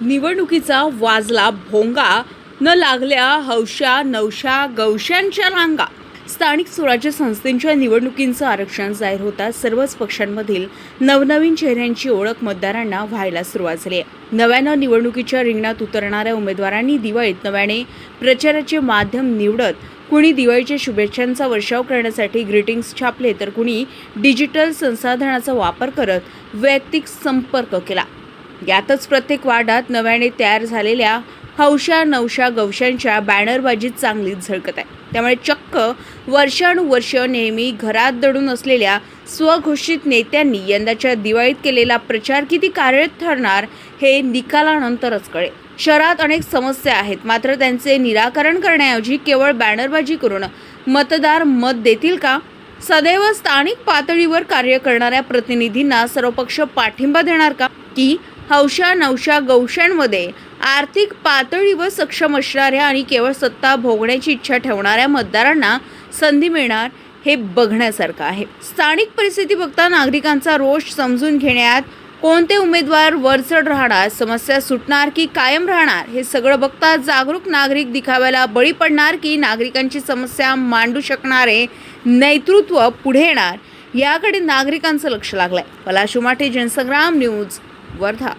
निवडणुकीचा वाजला भोंगा. न लागल्या हौशा नवशा गौशांच्या रांगा. स्थानिक स्वराज्य संस्थेच्या निवडणुकींचं आरक्षण जाहीर होताच सर्वच पक्षांमधील नवनवीन चेहऱ्यांची ओळख मतदारांना व्हायला सुरुवात झाली आहे. नव्यानं निवडणुकीच्या रिंगणात उतरणाऱ्या उमेदवारांनी दिवाळीत नव्याने प्रचाराचे माध्यम निवडत कुणी दिवाळीच्या शुभेच्छांचा वर्षाव करण्यासाठी ग्रीटिंग्स छापले तर कुणी डिजिटल संसाधनाचा वापर करत वैयक्तिक संपर्क केला. यातच प्रत्येक वार्डात नव्याने तयार झालेल्या हौशा नवशा गवशांच्या बॅनरबाजीत चांगलीच झळकत आहे. त्यामुळे चक्क वर्षानुवर्ष नेहमी घरात दडून असलेल्या स्वघोषित नेत्यांनी यंदाच्या दिवाळीत केलेला प्रचार किती कार्यरत ठरणार हे निकालानंतरच कळेल. शहरात अनेक समस्या आहेत. मात्र त्यांचे निराकरण करण्याऐवजी केवळ बॅनरबाजी करून मतदार मत देतील का? सदैव स्थानिक पातळीवर कार्य करणाऱ्या प्रतिनिधींना सर्वपक्ष पाठिंबा देणार का? की हौशा नवशा गौशांमध्ये आर्थिक पातळीवर सक्षम असणाऱ्या आणि केवळ सत्ता भोगण्याची इच्छा ठेवणाऱ्या मतदारांना संधी मिळणार हे बघण्यासारखं आहे. स्थानिक परिस्थिती बघता नागरिकांचा रोष समजून घेण्यात कोणते उमेदवार वरचढ राहणार समस्या सुटणार की कायम राहणार हे सगळं बघता जागरूक नागरिक दिखाव्याला बळी पडणार की नागरिकांची समस्या मांडू शकणारे नेतृत्व पुढे येणार याकडे नागरिकांचं लक्ष लागलंय. पलाशुमाठे जनसंग्राम न्यूज वर्धा